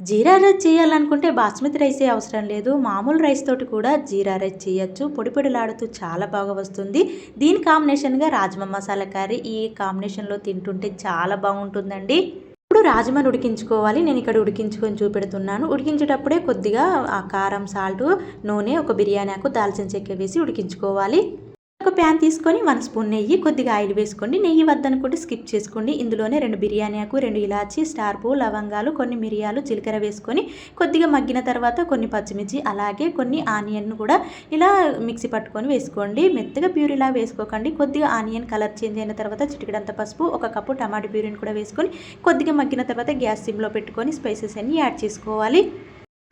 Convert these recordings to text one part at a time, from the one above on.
జీరా rice చేయాలనుకుంటే బాస్మతి రైసే అవసరం లేదు. మామూలు రైస్ తోటి కూడా జీరా రైస్ చేయొచ్చు. పొడి పొడిలాడుతూ చాలా బాగా వస్తుంది. దీని కాంబినేషన్గా రాజ్మా మసాలా కర్రీ ఈ కాంబినేషన్లో తింటుంటే చాలా బాగుంటుందండి. ఇప్పుడు రాజ్మాను ఉడికించుకోవాలి. నేను ఇక్కడ ఉడికించుకొని చూపెడుతున్నాను. ఉడికించేటప్పుడే కొద్దిగా ఆ కారం సాల్ట్ నూనె ఒక బిర్యానీ ఆకు దాల్చిన చెక్క వేసి ఉడికించుకోవాలి. ఒక ప్యాన్ తీసుకొని వన్ స్పూన్ నెయ్యి కొద్దిగా ఆయిల్ వేసుకోండి. నెయ్యి వద్దనుకుంటే స్కిప్ చేసుకోండి. ఇందులోనే రెండు బిర్యానీ ఆకు రెండు ఇలాచి స్టార్ పువ్వు లవంగాలు కొన్ని మిరియాలు జీలకర్ర వేసుకొని కొద్దిగా మగ్గిన తర్వాత కొన్ని పచ్చిమిర్చి అలాగే కొన్ని ఆనియన్ కూడా ఇలా మిక్సీ పట్టుకొని వేసుకోండి. మెత్తగా ప్యూరీలా వేసుకోకండి. కొద్దిగా ఆనియన్ కలర్ చేంజ్ అయిన తర్వాత చిటికడంత పసుపు ఒక కప్పు టమాటో ప్యూరీని కూడా వేసుకొని కొద్దిగా మగ్గిన తర్వాత గ్యాస్ సిమ్లో పెట్టుకొని స్పైసెస్ అన్ని యాడ్ చేసుకోవాలి.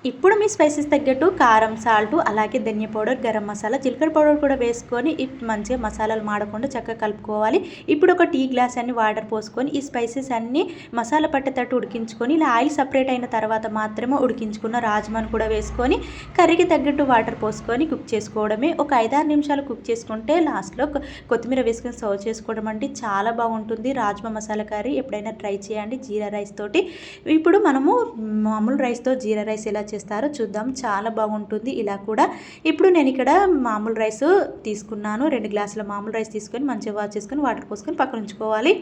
ఇప్పుడు మీ స్పైసెస్ తగ్గట్టు కారం సాల్ట్ అలాగే ధనియా పౌడర్ గరం మసాలా జీలకర్ర పౌడర్ కూడా వేసుకొని మంచిగా మసాలాలు మాడకుండా చక్కగా కలుపుకోవాలి. ఇప్పుడు ఒక టీ గ్లాస్ అన్ని వాటర్ పోసుకొని ఈ స్పైసెస్ అన్ని మసాలా పట్టేటట్టు ఉడికించుకొని ఇలా ఆయిల్ సపరేట్ అయిన తర్వాత మాత్రమే ఉడికించుకున్న రాజ్మాను కూడా వేసుకొని కర్రీకి తగ్గట్టు వాటర్ పోసుకొని కుక్ చేసుకోవడమే. ఒక ఐదారు నిమిషాలు కుక్ చేసుకుంటే లాస్ట్లో కొత్తిమీర వేసుకొని సర్వ్ చేసుకోవడం అంటే చాలా బాగుంటుంది. రాజ్మా మసాలా కర్రీ ఎప్పుడైనా ట్రై చేయండి. జీరా రైస్ తోటి. ఇప్పుడు మనము మామూలు రైస్తో జీరా రైస్ ఎలా చేస్తారో చూద్దాం. చాలా బాగుంటుంది. ఇలా కూడా ఇప్పుడు నేను ఇక్కడ మామూలు రైస్ తీసుకున్నాను. రెండు గ్లాసుల మామూలు రైస్ తీసుకొని మంచిగా వాష్ చేసుకొని వాటర్ పోసుకొని పక్కన ఉంచుకోవాలి.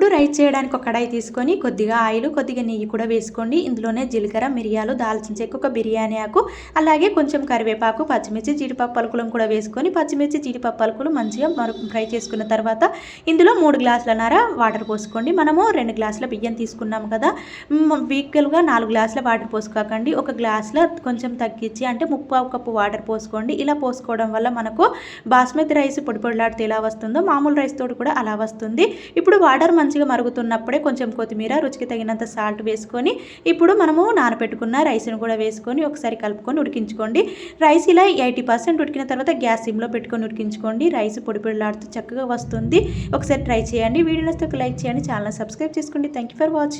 ఇప్పుడు రైస్ చేయడానికి ఒక కడాయి తీసుకొని కొద్దిగా ఆయిల్ కొద్దిగా నెయ్యి కూడా వేసుకోండి. ఇందులోనే జీలకర్ర మిరియాలు దాల్చిన చెక్క ఒక బిర్యానీ ఆకు అలాగే కొంచెం కరివేపాకు పచ్చిమిర్చి జీడిపప్పు పలుకులం కూడా వేసుకొని పచ్చిమిర్చి జీడిపప్పు పలుకులు మంచిగా మరొక ఫ్రై చేసుకున్న తర్వాత ఇందులో మూడు గ్లాసుల నర వాటర్ పోసుకోండి. మనము రెండు గ్లాసుల బియ్యం తీసుకున్నాము కదా. వీక్వల్గా నాలుగు గ్లాసుల వాటర్ పోసుకోకండి. ఒక గ్లాసులో కొంచెం తగ్గించి అంటే ముప్పావు కప్పు వాటర్ పోసుకోండి. ఇలా పోసుకోవడం వల్ల మనకు బాస్మతి రైస్ పొడి పొడిలాడితే ఎలా వస్తుందో మామూలు రైస్ తోటి కూడా అలా వస్తుంది. ఇప్పుడు వాటర్ మంచిగా మరుగుతున్నప్పుడే కొంచెం కొత్తిమీర రుచికి తగినంత సాల్ట్ వేసుకొని ఇప్పుడు మనము నానబెట్టుకున్న రైస్ను కూడా వేసుకొని ఒకసారి కలుపుకొని ఉడికించుకోండి. రైస్ ఇలా ఎయిటీ పర్సెంట్ ఉడికిన తర్వాత గ్యాస్ సిమ్లో పెట్టుకొని ఉడికించుకోండి. రైస్ పొడి పొడిలాడుతూ చక్కగా వస్తుంది. ఒకసారి ట్రై చేయండి. వీడియో ఒక లైక్ చేయండి. ఛానల్ సబ్స్క్రైబ్ చేసుకోండి. Thank you for watching